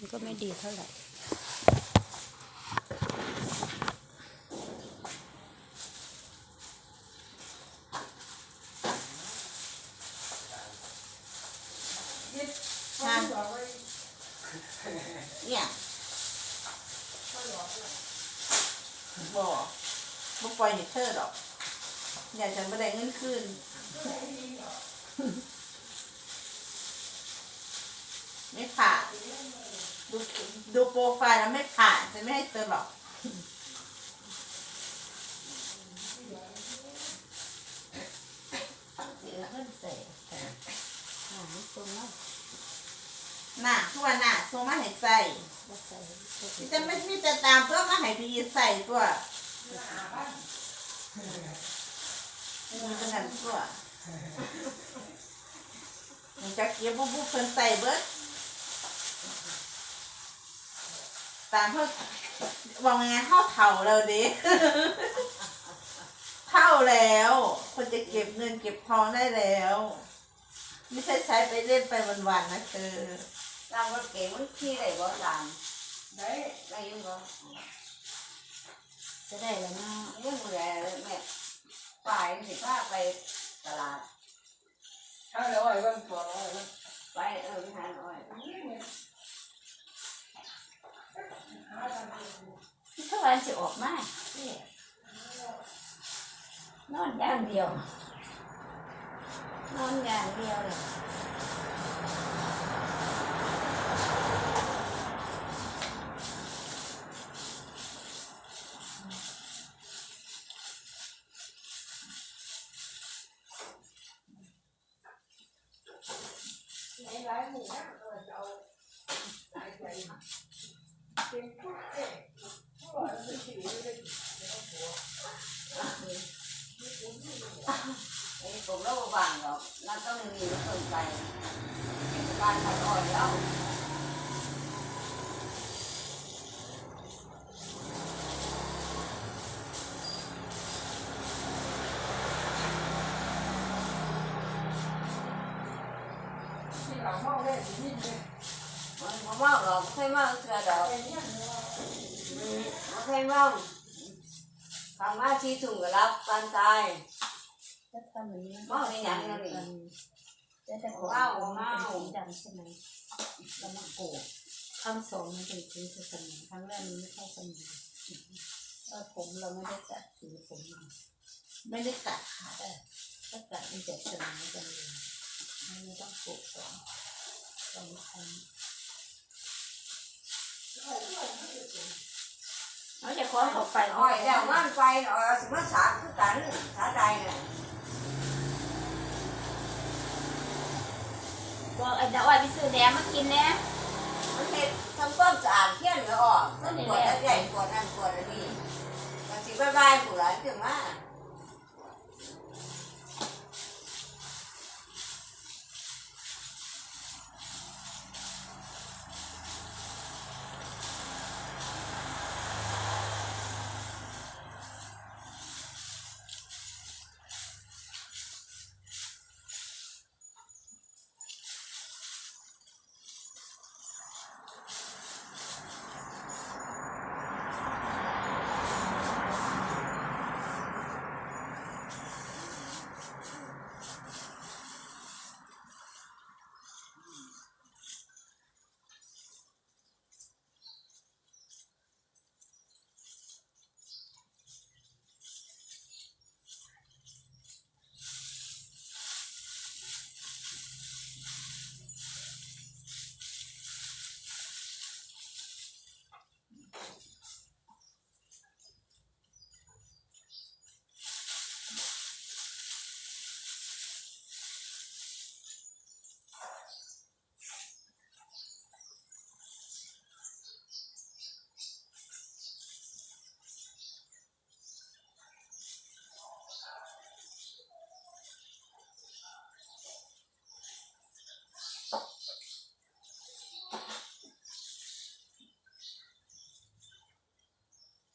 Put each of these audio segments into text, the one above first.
มันก็ไม่ดีเท่าไหร่ฮะเนี่ยบ่บ่ปล่อยให้เธอดอกอยากจะไม่ได้เงินคืนไม่ผ่านดู ดูโปรไฟล์แล้วไม่ผ่านฉันไม่ให้เธอหรอก เสียเงินเสียแต่หาไม่ตรงแล้วน่ะทุกวันน่ะโทรมาให้ใส่ก็ใส่ที่จะไม่มีจะตามตัวมาให้พี่ใส่ตัวมันเป็นกันตัวมันจะเก็บบุบุเพิ่นใส่เบิด ตามเพิ่นบอกไงเข้าเท่าแล้วเด็กเท่าแล้ว คนจะเก็บเงินเก็บทองได้แล้ว ไม่ใช่ใช้ไปเล่นไปวันๆนะเธอตามรถเก๋งมันขี่ได้บ่ตามได้ได้อยังบ่จะได้แล้วเนาะยังบ่ได้เลยแม่ไปสิพาไปตลาดถ้าเราไอ้บ้านตัวเราไอ้บ้าน ไปเออไปหาหน่อย ถ้าวันจะออกมาเนี่ยนอนอย่างเดียวนอนอย่างเดียวเลยหลายหมู่นะเออจะเอาหลายใจเป็นทุกเอ๊ะเพราะว่ามันเป็นสิ่งที่ได้ ไอ้ผมเราบ่ว่างหรอกนั่นต้องมีรถคนไปการขายอ้อยแล้ว ที่หลัง เมาได้ที่นี่เลยมันบ่เมาหรอกบ่เคยเมาเทื่อดอกเป็นเนี่อยเมาทำมาที่ถุงก็รับการตายจะทำอย่างนี้เมาในหยังนั่นนี่ แต่ของเมาของเมาเป็นสีดำใช่ไหมแล้วมันโกกข้างสองมันเป็นสีสนิมข้างแรกมันไม่เข้าสนิมเออผมเราไม่ได้จัดสีผมมาไม่ได้กัดค่ะแต่ถ้าจัดมันจะสนิมกันเลยมันไม่ต้องโกกสองสองครั้งเราจะคล้องเขาไปอ้อยแล้วมันไปอ้อยสิมาสาคือกันะ บอกไอ้ดาอ้อยไปซื้อแหนมมากินแน่มันเห็ดทำความสะอาดเที่ยนก็ออกต้นปวดอันใหญ่ปวดนั่นปวดอันนี้บางทีบายบายผู้หลานถึงมา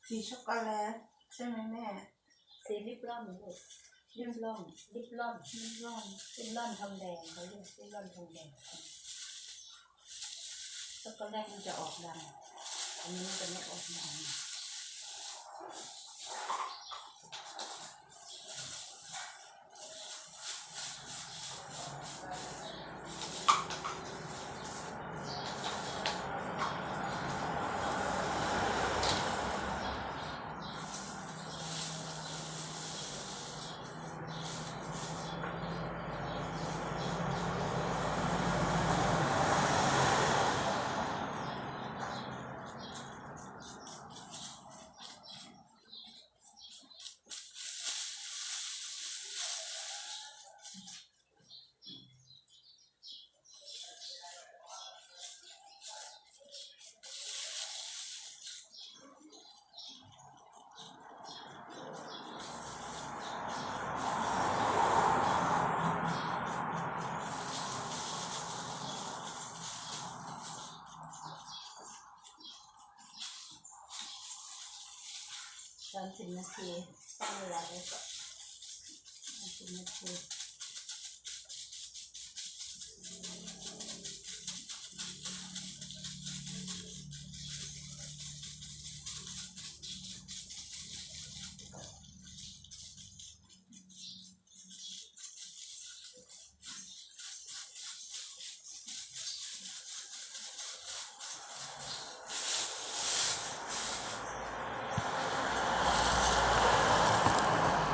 สีช็อกโกแลตใช่ไหมแม่สีลิปล่อมลูกลิปล่อมลิปล่อมลิปล่อมลิปล่อมทองแดงเขาเรียกลิปล่อมทองแดงช็อกโกแลตมันจะออกดำอันนี้มันจะไม่ออกดำ สามสิบนา